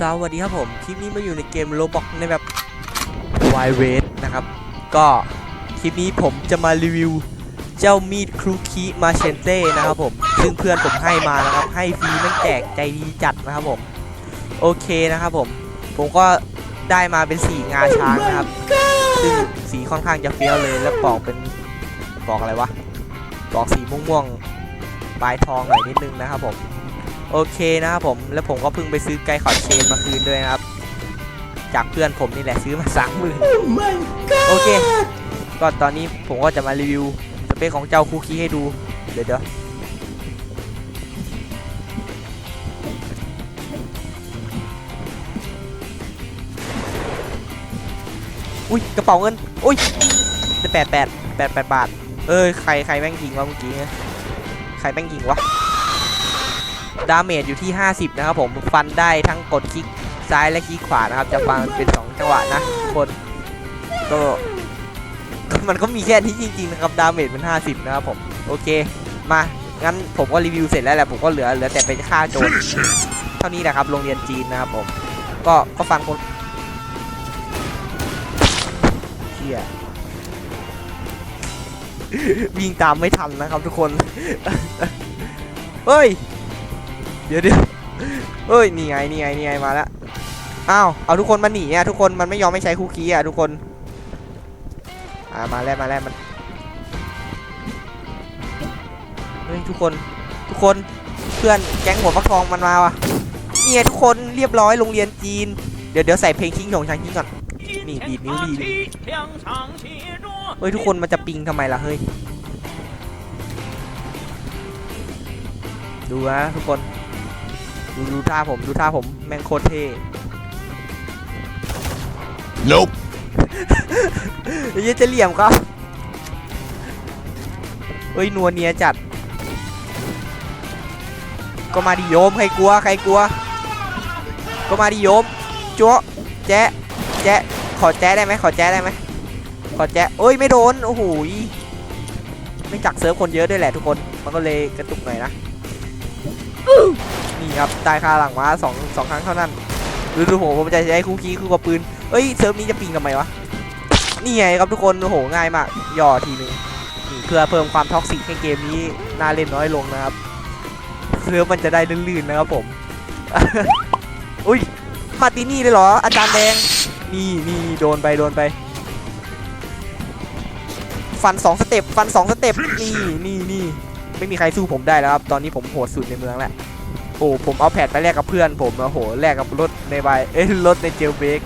สวัสดีครับผม คลิปนี้มาอยู่ในเกมโลบอกในแบบ Wild Raid นะครับ ก็คลิปนี้ผมจะมารีวิวเจ้ามีดครูคีมาเชนเต้นะครับผม ซึ่งเพื่อนผมให้มานะครับ ให้ฟรีนั่แจกใจดีจัดนะครับผม โอเคนะครับผม ผมก็ได้มาเป็นสีงาช้างนะครับ ซึ่งสีค่อนข้างจะเฟี้ยวเลย แล้วปอกเป็นปอกอะไรวะ ปอกสีม่วงๆปลายทองหน่อยนิดนึงนะครับผม โอเคนะครับผมแล้วผมก็เพิ่งไปซื้อไกด์ขอดเชนมาคืนด้วยนะครับ จากเพื่อนผมนี่แหละซื้อมาสามหมื่นโอเค ก็ตอนนี้ผมก็จะมารีวิวสเปคของเจ้าคูคีให้ดู เดี๋ยวเดี๋ยวอุ้ยกระเป๋าเงินอุ้ยได้แปดแปดแปดแปดบาท เอ้ยใครใครแม่งยิงวะเมื่อกี้เนี่ยใครแม่งยิงวะ ดาเมจอยู่ที่ 50 นะครับผมฟันได้ทั้งกดคลิกซ้ายและคลิกขวานะครับ จะฟันเป็น 2 จังหวะนะทุกคนก็มันก็มีแค่นี้จริงๆนะครับดาเมจเป็น50 นะครับผม โอเค มางั้นผมก็รีวิวเสร็จแล้วแหละผมก็เหลือเหลือแต่ไปฆ่าโจรเท่านี้นะครับโรงเรียนจีนนะครับผม ก็ก็ฟันคนเชี่ยวิ่งตามไม่ทันนะครับทุกคน เฮ้ย เดี๋ยวเดี๋ยวเอ้ยนี่ไงนี่ไงนี่ไงมาแล้วอ้าวเอาทุกคนมาหนีอะทุกคนมันไม่ยอมไม่ใช้คุกกี้อะทุกคนอ่ามาแล้วมาแล้วมันเฮ้ยทุกคนทุกคนเพื่อนแก๊งหัวฟักทองมันมาว่ะนี่ไงทุกคนเรียบร้อยโรงเรียนจีนเดี๋ยวเดี๋ยวใส่เพลงชิงของชางชิงก่อนนี่ดีดนิ้วดีดเฮ้ยทุกคนมันจะปิงทำไมล่ะเฮ้ยดูนะทุกคน ดูดูท่าผมดูท่าผมแม่งโคตรเท่ Nope. เฮ้ยจะเหลี่ยมครับเฮ้ยนัวเนียจัด ก็มาดิโยมใครกลัวใครกลัว ก็มาดิโยมจั๊วแจ๊ะแจ๊ะขอแจ๊ะได้ไหมขอแจ๊ะได้ไหมขอแจ๊ะเอ้ยไม่โดนโอ้โหยไม่จักเซิร์ฟคนเยอะด้วยแหละทุกคนมันก็เลยกระตุกหน่อยนะ นี่ครับตายคาหลังม้าสองสองครั้งเท่านั้นดูดูผมผมจะใช้คู่คีคู่กับปืนเอ้ยเซิร์ฟนี้จะปิงทำไมวะนี่ไงครับทุกคนโอ้โหง่ายมากย่อทีหนึงเพื่อเพิ่มความท็อกซิกให้เกมนี้น่าเล่นน้อยลงนะครับเซิร์ฟมันจะได้ลื่นๆนะครับผมอุ้ยมาตินี่เลยเหรอ อาจารย์แดงนี่นี่โดนไปโดนไป ฟันสองสเต็ปฟันสองสเต็ปนี่นี่นี่ไม่มีใครสู้ผมได้แล้วครับ ตอนนี้ผมโหดสุดในเมืองแล้ว โอ้ผมเอาแพดไปแลกกับเพื่อนผมโอ้โหแลกกับรถในใบเอ้ยรถในเจลเบรก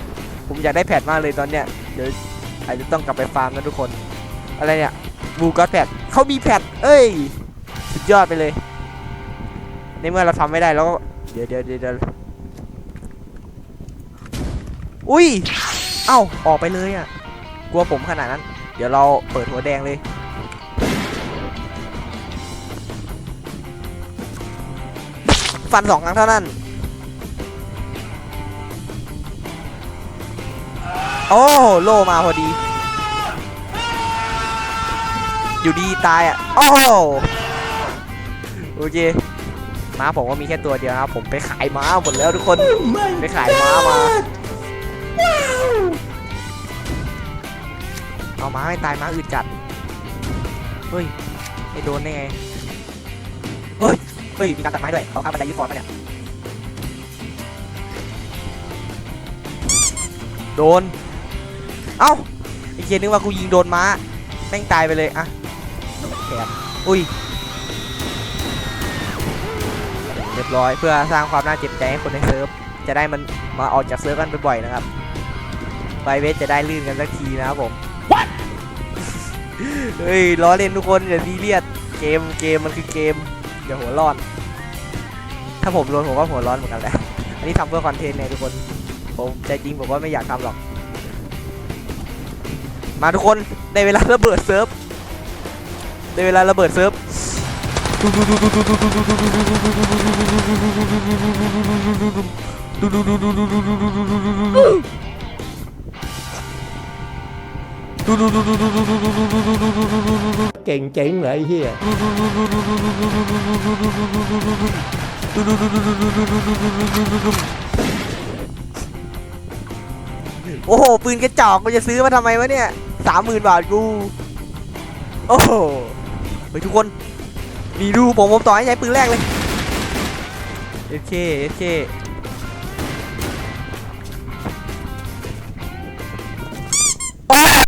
ผมอยากได้แพดมากเลยตอนเนี้ยเดี๋ยวอาจจะต้องกลับไปฟาร์มนะทุกคน อะไรเนี่ยบูก็อดแพดเขามีแพดเอ้ยสุดยอดไปเลย ในเมื่อเราทำไม่ได้แล้วก็เดี๋ยวเดี๋ยวเดี๋ยวเดี๋ยวอุ้ยเอ้าออกไปเลยอะกลัวผมขนาดนั้น เดี๋ยวเราเปิดหัวแดงเลย ฟันสองครั้งเท่านั้น โอ้โลมาพอดี อยู่ดีตายอะ โอ้โอเคม้าผมก็มีแค่ตัวเดียวนะครับ ผมไปขายม้าหมดแล้วทุกคน ไปขายม้ามาเอาม้าไม่ตายม้าอื่นจัด เฮ้ย ไม่โดนได้ไง เฮ้ย ฮ้ยมีการตัดไม้ด้วยเขาข้าบันไดยูฟอร์ดมาเนี่ยโดน เอ้าไอ้เคียนึกว่ากูยิงโดนม้าแม่งตายไปเลยอะแขนอุ้ย เรียบร้อยเพื่อสร้างความน่าเจ็บใจให้คนในเซิร์ฟ จะได้มันมาออกจากเซิร์ฟกันบ่อยๆนะครับไบเวสจะได้ลื่นกันสักทีนะครับผม เฮ้ยล้อเล่นทุกคนอย่าซีเรียสเกมเกมมันคือเกม อย่าหัวร้อน ถ้าผมโดนผมก็หัวร้อนเหมือนกันแหละ อันนี้ทำเพื่อคอนเทนต์เนี่ยทุกคน ผมใจจริงผมว่าไม่อยากทำหรอก มาทุกคนได้เวลาระเบิดเซิร์ฟได้เวลาระเบิดเซิร์ฟ เก่งเจ๋งเลยเฮียโอ้โห ปืนกระจอกกูจะซื้อมาทำไมวะเนี่ยสามหมื่นบาทกู โอ้โหเฮ้ยทุกคนนี่ดูผมผมต่อให้ใช้ปืนแรกเลยโอเคโอเค